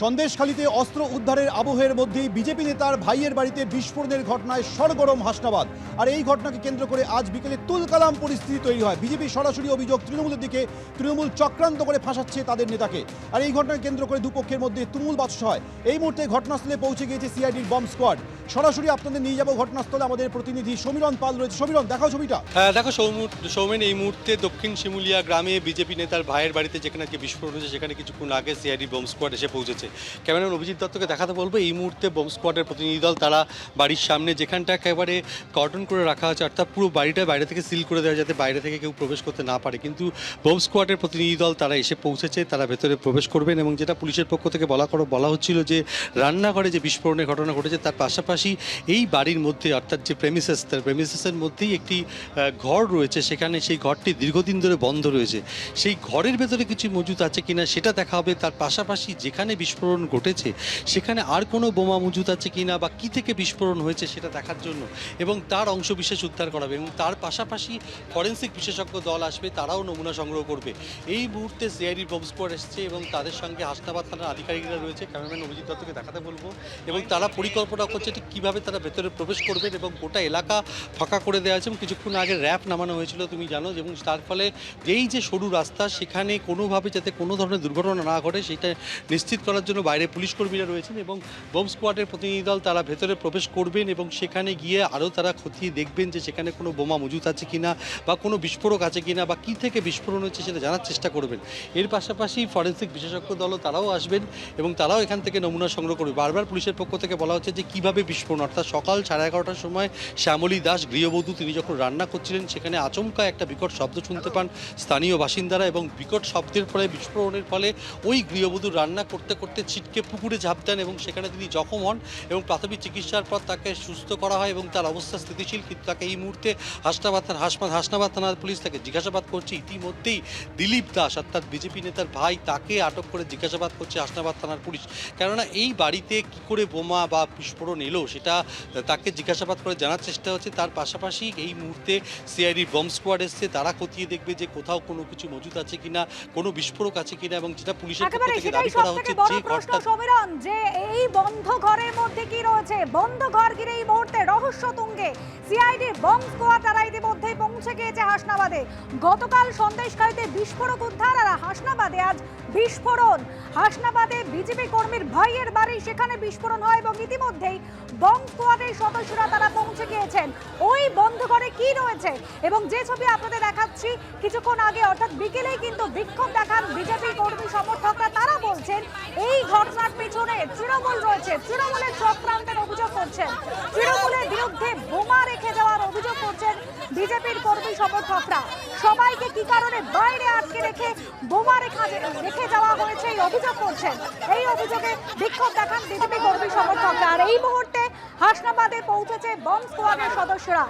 সন্দেশখালীতে অস্ত্র উদ্ধারের আবহের মধ্যেই বিজেপি নেতার ভাইয়ের বাড়িতে বিস্ফোরণের ঘটনায় সরগরম হাসনাবাদ। আর এই ঘটনাকে কেন্দ্র করে আজ বিকেলে তুলকালাম পরিস্থিতি তৈরি হয়। বিজেপি সরাসরি অভিযোগ তৃণমূলের দিকে তৃণমূল চক্রান্ত করে ফাঁসাচ্ছে তাদের নেতাকে। আর এই ঘটনাকে কেন্দ্র করে দুপক্ষের মধ্যে তুমুল বাচস হয় এই মুহূর্তে ঘটনাস্থলে পৌঁছে গিয়েছে সিআইডির বম্ব স্কোয়াড। সরাসরি আপনাদের নিয়ে যাব ঘটনাস্থলে আমাদের প্রতিনিধি সমীরণ পাল রয়েছে। সমীরণ, দেখাও ছবিটা। হ্যাঁ দেখো সৌমেন, এই মুহূর্তে দক্ষিণ শিমুলিয়া গ্রামে বিজেপি নেতার ভাইয়ের বাড়িতে যেখানে আজকে বিস্ফোরণ হয়েছে, সেখানে কিছুক্ষণ আগে সিআইডি বোম স্কোয়াড এসে পৌঁছেছে। ক্যামেরাম্যান অভিজিৎ দত্তকে দেখাতে বলব, এই মুহূর্তে বোম স্কোয়াডের প্রতিনিধি দল, তারা বাড়ির সামনে যেখানটা একেবারে কর্টন করে রাখা আছে, অর্থাৎ পুরো বাড়িটা বাইরে থেকে সিল করে দেওয়া যাতে বাইরে থেকে কেউ প্রবেশ করতে না পারে। কিন্তু বোম স্কোয়াডের প্রতিনিধি দল তারা এসে পৌঁছেছে, তারা ভেতরে প্রবেশ করবেন এবং যেটা পুলিশের পক্ষ থেকে বলা করো, বলা হচ্ছিল যে, রান্নাঘরে যে বিস্ফোরণের ঘটনা ঘটেছে, তার পাশাপাশি এই বাড়ির মধ্যে, অর্থাৎ যে প্রেমিসেস তার প্রেমিসেসের মধ্যেই একটি ঘর রয়েছে, সেখানে সেই ঘরটি দীর্ঘদিন ধরে বন্ধ রয়েছে। সেই ঘরের ভেতরে কিছু মজুত আছে কিনা সেটা দেখা হবে, তার পাশাপাশি যেখানে বিস্ফোরণ ঘটেছে? সেখানে আর কোনো বোমা মজুত আছে কি না বা কী থেকে বিস্ফোরণ হয়েছে সেটা দেখার জন্য? এবং তার অংশবিশেষ উদ্ধার করা হবে এবং তার পাশাপাশি ফরেন্সিক বিশেষজ্ঞ দল আসবে, তারাও নমুনা সংগ্রহ করবে। এই মুহূর্তে সিআইডি বম স্কোয়াড এসছে এবং তাদের সঙ্গে হাসনাবাদ থানার আধিকারিকরা রয়েছে, ক্যামেরাম্যান অভিজিৎ দত্তকে দেখাতে বলব। এবং তারা পরিকল্পনা করছে ঠিক কীভাবে তারা ভেতরে প্রবেশ করবেন এবং গোটা এলাকা ফাঁকা করে দেওয়া আছে এবং কিছুক্ষণ আগে র্যাপ নামানো হয়েছিল, তুমি জানো। এবং তার ফলে এই যে সরু রাস্তা, সেখানে কোনোভাবে যাতে কোনো ধরনের দুর্ঘটনা না ঘটে, সেটা নিশ্চিত করার জন্য বাইরে পুলিশ কর্মীরা রয়েছেন এবং বোম স্কোয়াডের প্রতিনিধি দল তারা ভেতরে প্রবেশ করবেন এবং সেখানে গিয়ে আরও তারা খতিয়ে দেখবেন যে সেখানে কোনো বোমা মজুত আছে কিনা বা কোনো বিস্ফোরক আছে কিনা বা কী থেকে বিস্ফোরণ হচ্ছে সেটা জানার চেষ্টা করবেন। এর পাশাপাশি ফরেন্সিক বিশেষজ্ঞ দলও তারাও আসবেন এবং তারাও এখান থেকে নমুনা সংগ্রহ করবে। বারবার পুলিশের পক্ষ থেকে বলা হচ্ছে যে কীভাবে বিস্ফোরণ? অর্থাৎ সকাল সাড়ে এগারোটার সময় শ্যামলী দাস গৃহবধূ তিনি যখন রান্না করছিলেন, সেখানে আচমকা একটা বিকট শব্দ শুনতে পান স্থানীয় বাসিন্দারা এবং বিকট শব্দের ফলে বিস্ফোরণের ফলে ওই গৃহবধূ রান্না করতে করতে ছিটকে পুকুরে ঝাঁপ দেন এবং সেখানে তিনি জখম হন এবং প্রাথমিক চিকিৎসার পর তাকে সুস্থ করা হয় এবং তার অবস্থা স্থিতিশীল কিন্তু তাকে এই মুহূর্তে হাসনাবাদ হাসপাত হাসনাবাদ থানার পুলিশ তাকে জিজ্ঞাসাবাদ করছে। ইতিমধ্যেই দিলীপ দাস অর্থাৎ বিজেপি নেতার ভাই তাকে আটক করে জিজ্ঞাসাবাদ করছে হাসনাবাদ থানার পুলিশ। কেননা এই বাড়িতে কি করে বোমা বা বিস্ফোরণ এলো সেটা তাকে জিজ্ঞাসাবাদ করে জানার চেষ্টা হচ্ছে। তার পাশাপাশি এই মুহূর্তে সিআইডি বম স্কোয়াড এসছে। তারা খতিয়ে দেখবে যে কোথাও কোনো কিছু মজুদ আছে কিনা কোনো বিস্ফোরক আছে কিনা এবং যেটা পুলিশের পক্ষ থেকে দাবি করা হচ্ছে যে প্রশ্ন সমীরণ যে এই বন্ধ ঘরের মধ্যে কি রয়েছে? বন্ধ ঘর ঘিরে এই মুহূর্তে রহস্য তুঙ্গে সিআইডি বম স্কোয়াড ইতিমধ্যে পৌঁছে গিয়েছে হাসনাবাদে। গতকাল সন্দেশকারীতে বিস্ফোরক উদ্ধার আর হাসনাবাদে আজ বিস্ফোরণ। হাসনাবাদে বিজেপি কর্মীর ভাইয়ের বাড়ি সেখানে বিস্ফোরণ হয় এবং ইতিমধ্যেই বম স্কোয়াডের সদস্যরা তারা পৌঁছে গিয়েছেন। ওই বন্ধ ঘরে কি রয়েছে? এবং যে ছবি আপনাদের দেখাচ্ছি, কিছুক্ষণ আগে, অর্থাৎ বিকেলেই কিন্তু বিক্ষোভ দেখান বিজেপি কর্মী সমর্থকরা, তারা বলছেন, এই ঘটনার পিছনে তৃণমূল রয়েছে। তৃণমূলের চক্রান্তের অভিযোগ করছেন। তৃণমূলের বিরুদ্ধে বোমা রেখে দেওয়ার অভিযোগ করছেন বিজেপির কর্মী সমর্থকরা সবাইকে কি কারণে বাইরে আটকে রেখে বোমা রেখা রেখে যাওয়া হয়েছে এই অভিযোগ করছেন? এই অভিযোগে বিক্ষোভ দেখান বিজেপি কর্মী সমর্থকরা আর এই মুহূর্তে হাসনাবাদে পৌঁছেছে বম স্কোয়াডের সদস্যরা।